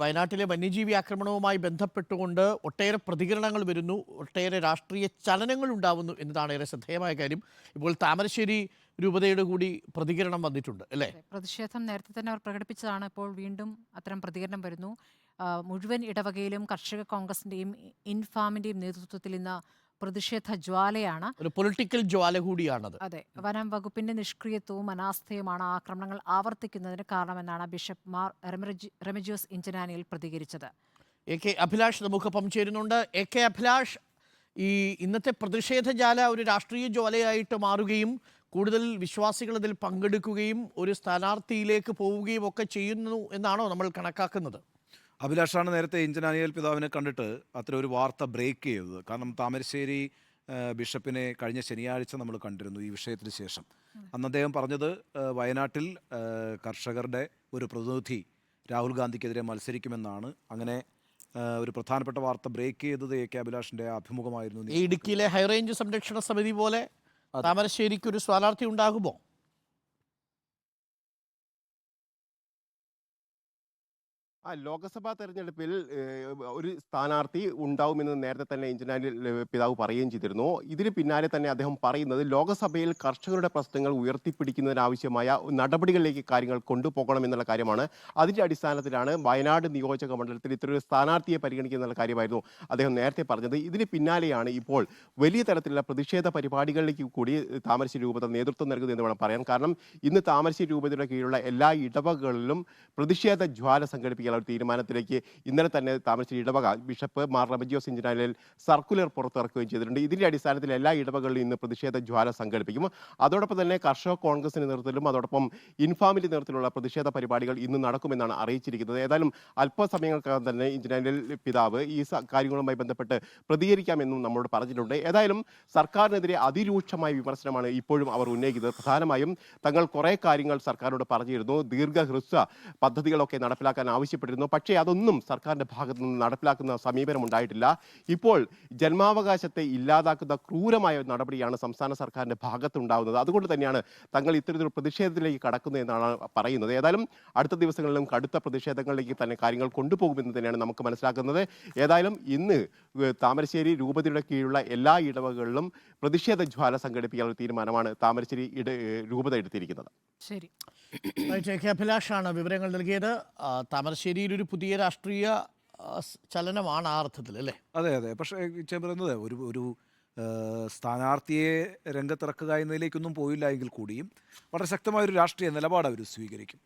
വയനാട്ടിലെ വന്യജീവി ആക്രമണവുമായി ബന്ധപ്പെട്ടുകൊണ്ട് ഒട്ടേറെ പ്രതികരണങ്ങൾ വരുന്നു. ഒട്ടേറെ രാഷ്ട്രീയ ചലനങ്ങൾ ഉണ്ടാവുന്നു എന്നതാണ് ഏറെ ശ്രദ്ധേയമായ കാര്യം. ഇപ്പോൾ താമരശ്ശേരി രൂപതയുടെ കൂടി പ്രതികരണം വന്നിട്ടുണ്ട് അല്ലേ? പ്രതിഷേധം നേരത്തെ തന്നെ അവർ പ്രകടിപ്പിച്ചതാണ്. ഇപ്പോൾ വീണ്ടും അത്തരം പ്രതികരണം വരുന്നു. മുഴുവൻ ഇടവകയിലും കർഷക കോൺഗ്രസിന്റെയും ഇൻഫാമിന്റെയും നേതൃത്വത്തിൽ ഇന്ന് പ്രതിഷേധ ജ്വാലയാണ്. ഒരു പൊളിറ്റിക്കൽ ജ്വാല കൂടിയാണത്. അതെ. വനം വകുപ്പിന്റെ നിഷ്ക്രിയത്വവും അനാസ്ഥയുമാണ് ആക്രമണങ്ങൾ ആവർത്തിക്കുന്നതിന് കാരണമെന്നാണ് ബിഷപ്പ് മാർ റെമജിയോസ് ഇഞ്ചനാനിയിൽ പ്രതികരിച്ചത്. എ കെ അഭിലാഷ് നമുക്കൊപ്പം ചേരുന്നുണ്ട്. എ കെ അഭിലാഷ് ഈ ഇന്നത്തെ പ്രതിഷേധ ജാല ഒരു രാഷ്ട്രീയ ജ്വാലയായിട്ട് മാറുകയും കൂടുതൽ വിശ്വാസികൾ അതിൽ പങ്കെടുക്കുകയും ഒരു സ്ഥാനാർത്ഥിയിലേക്ക് പോവുകയും ഒക്കെ ചെയ്യുന്നു എന്നാണോ നമ്മൾ കണക്കാക്കുന്നത്? അഭിലാഷാണ് നേരത്തെ ഇഞ്ചനാനിയൽ പിതാവിനെ കണ്ടിട്ട് അത്ര ഒരു വാർത്ത ബ്രേക്ക് ചെയ്തത്. കാരണം താമരശ്ശേരി ബിഷപ്പിനെ കഴിഞ്ഞ ശനിയാഴ്ച നമ്മൾ കണ്ടിരുന്നു ഈ വിഷയത്തിന് ശേഷം. അന്ന് അദ്ദേഹം പറഞ്ഞത് വയനാട്ടിൽ കർഷകരുടെ ഒരു പ്രതിനിധി രാഹുൽ ഗാന്ധിക്കെതിരെ മത്സരിക്കുമെന്നാണ്. അങ്ങനെ ഒരു പ്രധാനപ്പെട്ട വാർത്ത ബ്രേക്ക് ചെയ്തത് എ കെ അഭിലാഷിന്റെ അഭിമുഖമായിരുന്നു. ഈ ഇടുക്കിയിലെ ഹൈറേഞ്ച് സംരക്ഷണ സമിതി പോലെ താമരശ്ശേരിക്ക് ഒരു സ്ഥാനാർത്ഥി ഉണ്ടാകുമോ? ആ ലോക്സഭാ തെരഞ്ഞെടുപ്പിൽ ഒരു സ്ഥാനാർത്ഥി ഉണ്ടാവുമെന്ന് നേരത്തെ തന്നെ ഇഞ്ചനാനിൽ പിതാവ് പറയുകയും ചെയ്തിരുന്നു. ഇതിന് പിന്നാലെ തന്നെ അദ്ദേഹം പറയുന്നത് ലോക്സഭയിൽ കർഷകരുടെ പ്രശ്നങ്ങൾ ഉയർത്തിപ്പിടിക്കുന്നതിനാവശ്യമായ നടപടികളിലേക്ക് കാര്യങ്ങൾ കൊണ്ടുപോകണമെന്നുള്ള കാര്യമാണ്. അതിന്റെ അടിസ്ഥാനത്തിലാണ് വയനാട് നിയോജക മണ്ഡലത്തിൽ ഇത്തരൊരു സ്ഥാനാർത്ഥിയെ പരിഗണിക്കുന്ന കാര്യമായിരുന്നു അദ്ദേഹം നേരത്തെ പറഞ്ഞത്. ഇതിന് പിന്നാലെയാണ് ഇപ്പോൾ വലിയ തരത്തിലുള്ള പ്രതിഷേധ പരിപാടികളിലേക്ക് കൂടി താമരശ്ശേരി രൂപത നേതൃത്വം നൽകുന്നത് എന്ന് വേണം പറയാൻ. കാരണം ഇന്ന് താമരശ്ശേരി രൂപതയുടെ കീഴിലുള്ള എല്ലാ ഇടവകളിലും പ്രതിഷേധ ജ്വാല സംഘടിപ്പിക്കാനുള്ള ഒരു തീരുമാനത്തിലേക്ക് ഇന്നലെ തന്നെ താമരശ്ശേരി ഇടവക ബിഷപ്പ് മാർ റമജിയോസ് ഇഞ്ചനാലിൽ സർക്കുലർ പുറത്തിറക്കുകയും ചെയ്തിട്ടുണ്ട്. ഇതിന്റെ അടിസ്ഥാനത്തിൽ എല്ലാ ഇടവകളിലും ഇന്ന് പ്രതിഷേധ ജ്വാല സംഘടിപ്പിക്കും. അതോടൊപ്പം തന്നെ കർഷക കോൺഗ്രസിന്റെ നേതൃത്വത്തിലും അതോടൊപ്പം ഇൻഫാമിലി നേതൃത്വത്തിലുള്ള പ്രതിഷേധ പരിപാടികൾ ഇന്ന് നടക്കുമെന്നാണ് അറിയിച്ചിരിക്കുന്നത്. ഏതായാലും അല്പസമയങ്ങൾക്കകം തന്നെ ഇഞ്ചനാലിൽ പിതാവ് ഈ കാര്യങ്ങളുമായി ബന്ധപ്പെട്ട് പ്രതികരിക്കാമെന്നും നമ്മളോട് പറഞ്ഞിട്ടുണ്ട്. ഏതായാലും സർക്കാരിനെതിരെ അതിരൂക്ഷമായ വിമർശനമാണ് ഇപ്പോഴും അവർ ഉന്നയിക്കുന്നത്. പ്രധാനമായും തങ്ങൾ കുറേ കാര്യങ്ങൾ സർക്കാരിനോട് പറഞ്ഞിരുന്നു. ദീർഘഹ്രസ്വ പദ്ധതികളൊക്കെ നടപ്പിലാക്കാൻ ആവശ്യപ്പെട്ടിരുന്നു പക്ഷേ അതൊന്നും സർക്കാരിന്റെ ഭാഗത്തു നിന്ന് നടപ്പിലാക്കുന്ന സമീപനം ഉണ്ടായിട്ടില്ല. ഇപ്പോൾ ജന്മാവകാശത്തെ ഇല്ലാതാക്കുന്ന ക്രൂരമായ ഒരു നടപടിയാണ് സംസ്ഥാന സർക്കാരിന്റെ ഭാഗത്തുണ്ടാകുന്നത് അതുകൊണ്ട് തന്നെയാണ് തങ്ങൾ ഇത്തരത്തിലുള്ള പ്രതിഷേധത്തിലേക്ക് കടക്കുന്നത് എന്നാണ് പറയുന്നത്. ഏതായാലും അടുത്ത ദിവസങ്ങളിലും കടുത്ത പ്രതിഷേധങ്ങളിലേക്ക് തന്നെ കാര്യങ്ങൾ കൊണ്ടുപോകുമെന്ന് തന്നെയാണ് നമുക്ക് മനസ്സിലാക്കുന്നത്. ഏതായാലും ഇന്ന് താമരശ്ശേരി രൂപതയുടെ കീഴിലുള്ള എല്ലാ ഇടവകളിലും പ്രതിഷേധ ജ്വാല സംഘടിപ്പിക്കാനുള്ള തീരുമാനമാണ് താമരശ്ശേരി ഇട രൂപത എടുത്തിരിക്കുന്നത്. ശരി. ജെ കെ അഭിലാഷാണ് വിവരങ്ങൾ നൽകിയത്. താമരശ്ശേരിയിൽ ഒരു പുതിയ രാഷ്ട്രീയ ചലനമാണ് ആ അർത്ഥത്തിൽ അല്ലേ? അതെ അതെ. പക്ഷേ ചെ പറയുന്നത് ഒരു ഒരു സ്ഥാനാർത്ഥിയെ രംഗത്തിറക്കുക എന്നതിലേക്കൊന്നും പോയില്ല എങ്കിൽ കൂടിയും വളരെ ശക്തമായ ഒരു രാഷ്ട്രീയ നിലപാട് അവർ സ്വീകരിക്കും.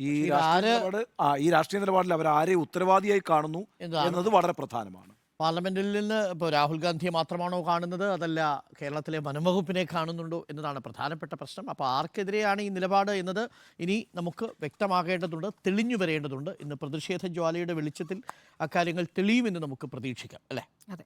ഈ രാഷ്ട്രീയ നിലപാട് ആ ഈ രാഷ്ട്രീയ നിലപാടിൽ അവർ ആരെ ഉത്തരവാദിയായി കാണുന്നു എന്നത് വളരെ പ്രധാനമാണ്. പാർലമെന്റിൽ നിന്ന് ഇപ്പോൾ രാഹുൽ ഗാന്ധിയെ മാത്രമാണോ കാണുന്നത്? അതല്ല കേരളത്തിലെ വനംവകുപ്പിനെ കാണുന്നുണ്ടോ എന്നതാണ് പ്രധാനപ്പെട്ട പ്രശ്നം. അപ്പോൾ ആർക്കെതിരെയാണ് ഈ നിലപാട് എന്നത്? ഇനി നമുക്ക് വ്യക്തമാകേണ്ടതുണ്ട് തെളിഞ്ഞു വരേണ്ടതുണ്ട് ഇന്ന് പ്രതിഷേധ ജ്വാലയുടെ വെളിച്ചത്തിൽ അക്കാര്യങ്ങൾ തെളിയുമെന്ന് നമുക്ക് പ്രതീക്ഷിക്കാം അല്ലേ? അതെ.